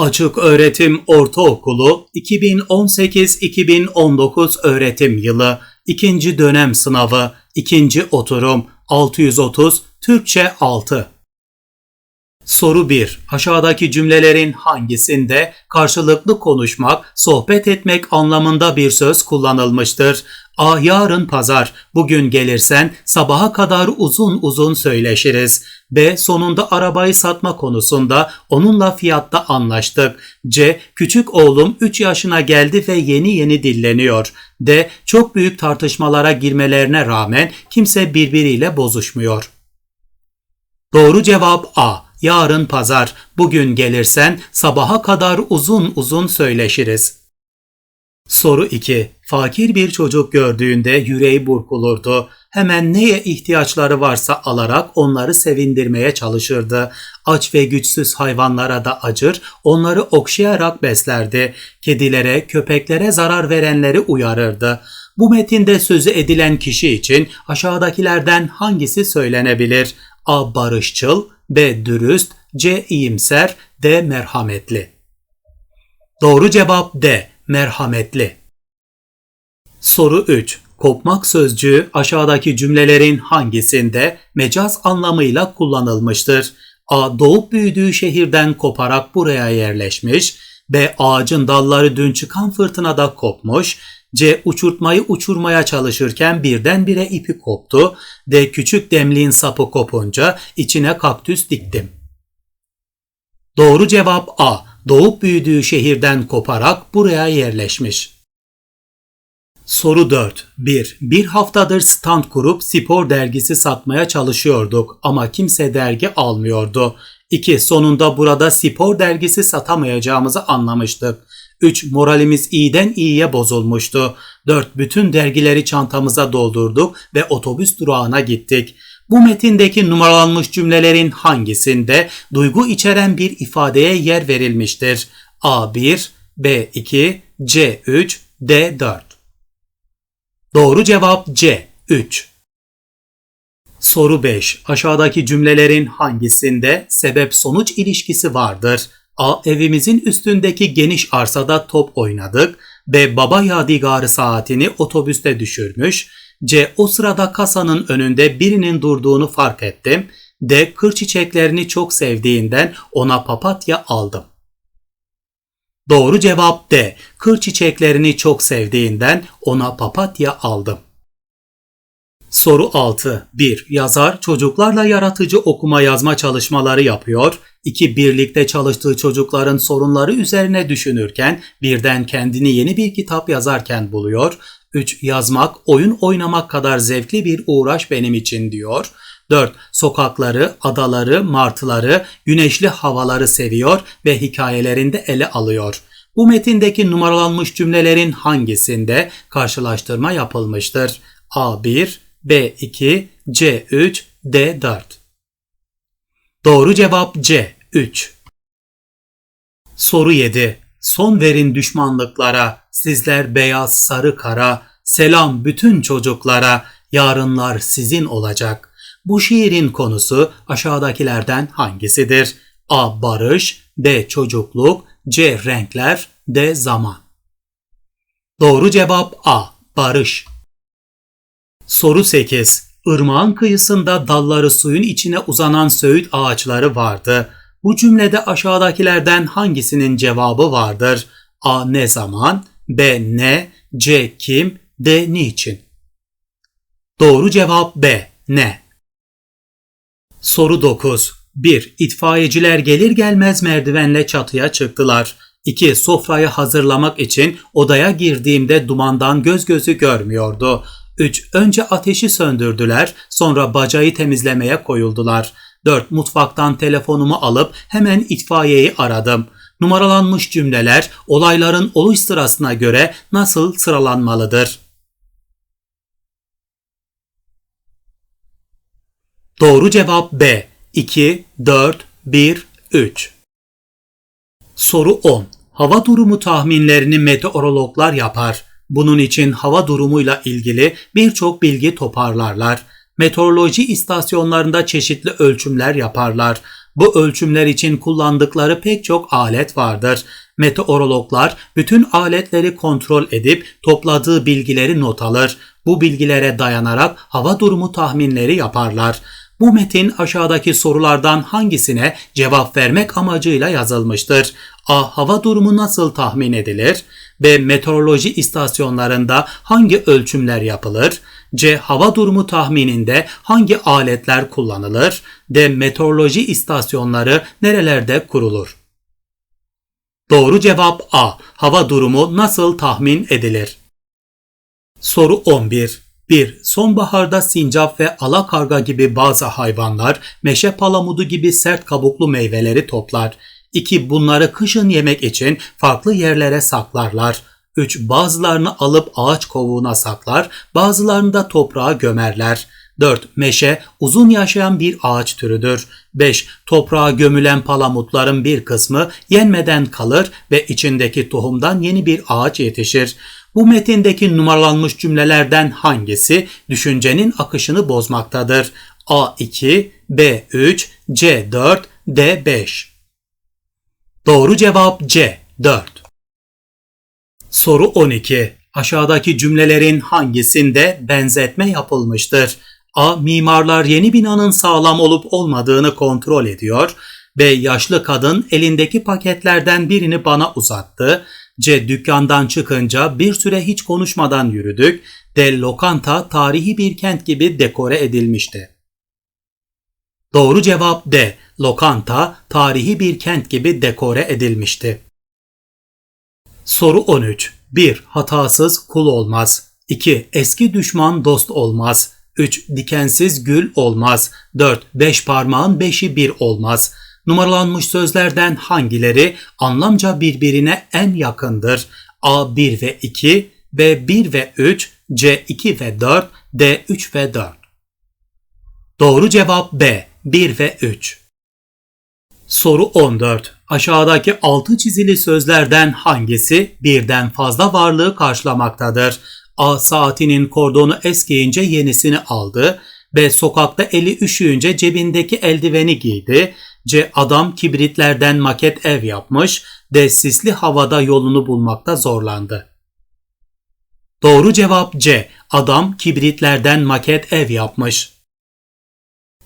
Açık Öğretim Ortaokulu 2018-2019 öğretim yılı 2. dönem sınavı 2. oturum 630 Türkçe 6 Soru 1. Aşağıdaki cümlelerin hangisinde karşılıklı konuşmak, sohbet etmek anlamında bir söz kullanılmıştır? A. Yarın pazar. Bugün gelirsen sabaha kadar uzun uzun söyleşiriz. B. Sonunda arabayı satma konusunda onunla fiyatta anlaştık. C. Küçük oğlum 3 yaşına geldi ve yeni yeni dilleniyor. D. Çok büyük tartışmalara girmelerine rağmen kimse birbiriyle bozuşmuyor. Doğru cevap A. Yarın pazar. Bugün gelirsen sabaha kadar uzun uzun söyleşiriz. Soru 2. Fakir bir çocuk gördüğünde yüreği burkulurdu. Hemen neye ihtiyaçları varsa alarak onları sevindirmeye çalışırdı. Aç ve güçsüz hayvanlara da acır, onları okşayarak beslerdi. Kedilere, köpeklere zarar verenleri uyarırdı. Bu metinde sözü edilen kişi için aşağıdakilerden hangisi söylenebilir? A. Barışçıl, B. Dürüst, C. iyimser, D. Merhametli. Doğru cevap D. Merhametli. Soru 3. Kopmak sözcüğü aşağıdaki cümlelerin hangisinde mecaz anlamıyla kullanılmıştır? A. Doğup büyüdüğü şehirden koparak buraya yerleşmiş. B. Ağacın dalları dün çıkan fırtınada kopmuş. C. Uçurtmayı uçurmaya çalışırken birdenbire ipi koptu. D. Küçük demliğin sapı kopunca içine kaktüs diktim. Doğru cevap A. Doğup büyüdüğü şehirden koparak buraya yerleşmiş. Soru 4. 1. Bir haftadır stand kurup spor dergisi satmaya çalışıyorduk ama kimse dergi almıyordu. 2. Sonunda burada spor dergisi satamayacağımızı anlamıştık. 3. Moralimiz iyiden iyiye bozulmuştu. 4. Bütün dergileri çantamıza doldurduk ve otobüs durağına gittik. Bu metindeki numaralanmış cümlelerin hangisinde duygu içeren bir ifadeye yer verilmiştir? A1, B2, C3, D4. Doğru cevap C. 3. Soru 5. Aşağıdaki cümlelerin hangisinde sebep sonuç ilişkisi vardır? A. Evimizin üstündeki geniş arsada top oynadık. B. Baba yadigarı saatini otobüste düşürmüş. C. O sırada kasanın önünde birinin durduğunu fark ettim. D. Kır çiçeklerini çok sevdiğinden ona papatya aldım. Doğru cevap D. Kır çiçeklerini çok sevdiğinden ona papatya aldım. Soru 6. 1. Yazar çocuklarla yaratıcı okuma yazma çalışmaları yapıyor. 2. Birlikte çalıştığı çocukların sorunları üzerine düşünürken birden kendini yeni bir kitap yazarken buluyor. 3. Yazmak, oyun oynamak kadar zevkli bir uğraş benim için diyor. 4. Sokakları, adaları, martıları, güneşli havaları seviyor ve hikayelerinde ele alıyor. Bu metindeki numaralanmış cümlelerin hangisinde karşılaştırma yapılmıştır? A1, B2, C3, D4. Doğru cevap C, 3. Soru 7. Son verin düşmanlıklara, sizler beyaz sarı kara, selam bütün çocuklara, yarınlar sizin olacak. Bu şiirin konusu aşağıdakilerden hangisidir? A. Barış, B. Çocukluk, C. Renkler, D. Zaman. Doğru cevap A. Barış. Soru 8. Irmağın kıyısında dalları suyun içine uzanan söğüt ağaçları vardı. Bu cümlede aşağıdakilerden hangisinin cevabı vardır? A. Ne zaman? B. Ne? C. Kim? D. Niçin? Doğru cevap B. Ne? Soru 9. 1. İtfaiyeciler gelir gelmez merdivenle çatıya çıktılar. 2. Sofrayı hazırlamak için odaya girdiğimde dumandan göz gözü görmüyordu. 3. Önce ateşi söndürdüler, sonra bacayı temizlemeye koyuldular. 4. Mutfaktan telefonumu alıp hemen itfaiyeyi aradım. Numaralanmış cümleler olayların oluş sırasına göre nasıl sıralanmalıdır? Doğru cevap B. 2, 4, 1, 3. Soru 10. Hava durumu tahminlerini meteorologlar yapar. Bunun için hava durumuyla ilgili birçok bilgi toparlarlar. Meteoroloji istasyonlarında çeşitli ölçümler yaparlar. Bu ölçümler için kullandıkları pek çok alet vardır. Meteorologlar bütün aletleri kontrol edip topladığı bilgileri not alır. Bu bilgilere dayanarak hava durumu tahminleri yaparlar. Bu metin aşağıdaki sorulardan hangisine cevap vermek amacıyla yazılmıştır? A. Hava durumu nasıl tahmin edilir? B. Meteoroloji istasyonlarında hangi ölçümler yapılır? C. Hava durumu tahmininde hangi aletler kullanılır? D. Meteoroloji istasyonları nerelerde kurulur? Doğru cevap A. Hava durumu nasıl tahmin edilir? Soru 11. 1. Sonbaharda sincap ve alakarga gibi bazı hayvanlar meşe palamudu gibi sert kabuklu meyveleri toplar. 2. Bunları kışın yemek için farklı yerlere saklarlar. 3. Bazılarını alıp ağaç kovuğuna saklar, bazılarını da toprağa gömerler. 4. Meşe uzun yaşayan bir ağaç türüdür. 5. Toprağa gömülen palamutların bir kısmı yenmeden kalır ve içindeki tohumdan yeni bir ağaç yetişir. Bu metindeki numaralanmış cümlelerden hangisi düşüncenin akışını bozmaktadır? A2, B3, C4, D5. Doğru cevap C, 4. Soru 12. Aşağıdaki cümlelerin hangisinde benzetme yapılmıştır? A. Mimarlar yeni binanın sağlam olup olmadığını kontrol ediyor. B. Yaşlı kadın elindeki paketlerden birini bana uzattı. C. Dükkandan çıkınca bir süre hiç konuşmadan yürüdük. D. Lokanta tarihi bir kent gibi dekore edilmişti. Doğru cevap D. Lokanta tarihi bir kent gibi dekore edilmişti. Soru 13. 1. Hatasız kul olmaz. 2. Eski düşman dost olmaz. 3. Dikensiz gül olmaz. 4. Beş parmağın beşi bir olmaz. Numaralanmış sözlerden hangileri anlamca birbirine en yakındır? A 1 ve 2, B 1 ve 3, C 2 ve 4, D 3 ve 4. Doğru cevap B 1 ve 3. Soru 14. Aşağıdaki altı çizili sözlerden hangisi birden fazla varlığı karşılamaktadır? A. Saatinin kordonu eskiyince yenisini aldı. B. Sokakta eli üşüyünce cebindeki eldiveni giydi. C. Adam kibritlerden maket ev yapmış. D. Sisli havada yolunu bulmakta zorlandı. Doğru cevap C. Adam kibritlerden maket ev yapmış.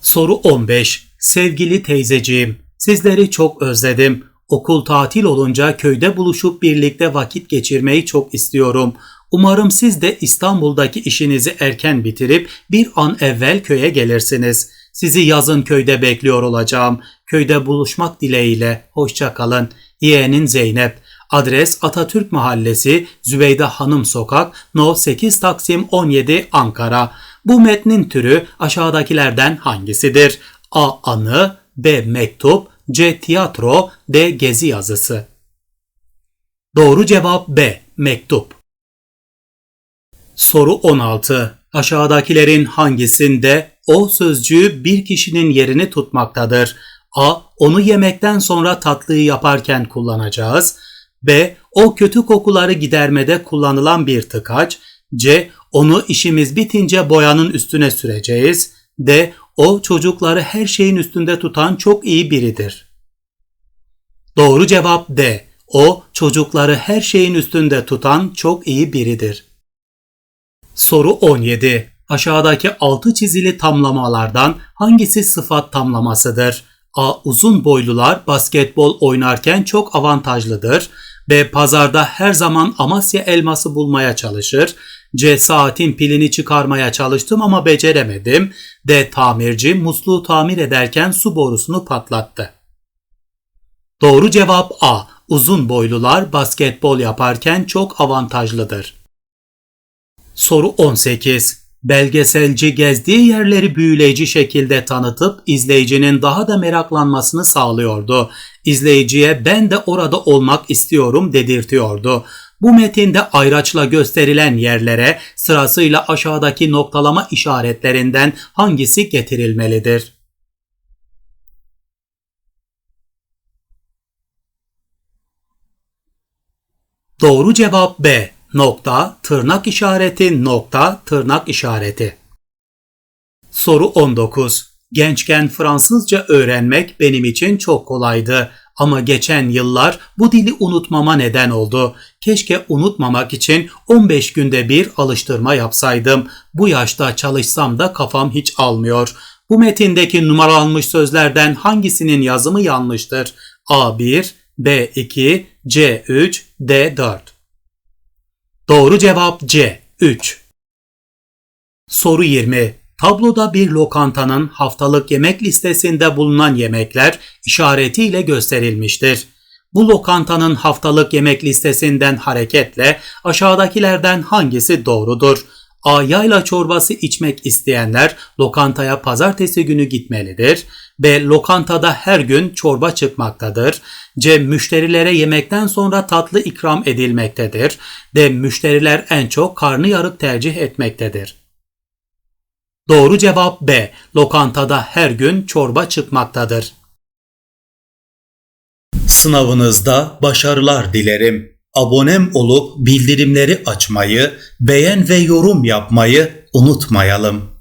Soru 15. Sevgili teyzeciğim, sizleri çok özledim. Okul tatil olunca köyde buluşup birlikte vakit geçirmeyi çok istiyorum. Umarım siz de İstanbul'daki işinizi erken bitirip bir an evvel köye gelirsiniz. Sizi yazın köyde bekliyor olacağım. Köyde buluşmak dileğiyle. Hoşça kalın. Yeğenin Zeynep. Adres Atatürk Mahallesi, Zübeyde Hanım Sokak, No 8 Taksim 17 Ankara. Bu metnin türü aşağıdakilerden hangisidir? A. Anı B. Mektup C. Tiyatro D. Gezi yazısı Doğru cevap B. Mektup Soru 16. Aşağıdakilerin hangisinde o sözcüğü bir kişinin yerini tutmaktadır? A. Onu yemekten sonra tatlıyı yaparken kullanacağız. B. O kötü kokuları gidermede kullanılan bir tıkaç. C. Onu işimiz bitince boyanın üstüne süreceğiz. D. O çocukları her şeyin üstünde tutan çok iyi biridir. Doğru cevap D. O çocukları her şeyin üstünde tutan çok iyi biridir. Soru 17. Aşağıdaki altı çizili tamlamalardan hangisi sıfat tamlamasıdır? A. Uzun boylular basketbol oynarken çok avantajlıdır. B. Pazarda her zaman Amasya elması bulmaya çalışır. C. Saatin pilini çıkarmaya çalıştım ama beceremedim. D. Tamirci musluğu tamir ederken su borusunu patlattı. Doğru cevap A. Uzun boylular basketbol yaparken çok avantajlıdır. Soru 18. Belgeselci gezdiği yerleri büyüleyici şekilde tanıtıp izleyicinin daha da meraklanmasını sağlıyordu. İzleyiciye ben de orada olmak istiyorum dedirtiyordu. Bu metinde ayraçla gösterilen yerlere sırasıyla aşağıdaki noktalama işaretlerinden hangisi getirilmelidir? Doğru cevap B nokta, tırnak işareti, nokta, tırnak işareti. Soru 19. Gençken Fransızca öğrenmek benim için çok kolaydı. Ama geçen yıllar bu dili unutmama neden oldu. Keşke unutmamak için 15 günde bir alıştırma yapsaydım. Bu yaşta çalışsam da kafam hiç almıyor. Bu metindeki numaralanmış sözlerden hangisinin yazımı yanlıştır? A1, B2, C3, D4. Doğru cevap C. 3. Soru 20. Tabloda bir lokantanın haftalık yemek listesinde bulunan yemekler işaretiyle gösterilmiştir. Bu lokantanın haftalık yemek listesinden hareketle aşağıdakilerden hangisi doğrudur? A. Yayla çorbası içmek isteyenler lokantaya pazartesi günü gitmelidir. B. Lokantada her gün çorba çıkmaktadır. C. Müşterilere yemekten sonra tatlı ikram edilmektedir. D. Müşteriler en çok karnıyarık tercih etmektedir. Doğru cevap B. Lokantada her gün çorba çıkmaktadır. Sınavınızda başarılar dilerim. Abonem olup bildirimleri açmayı, beğen ve yorum yapmayı unutmayalım.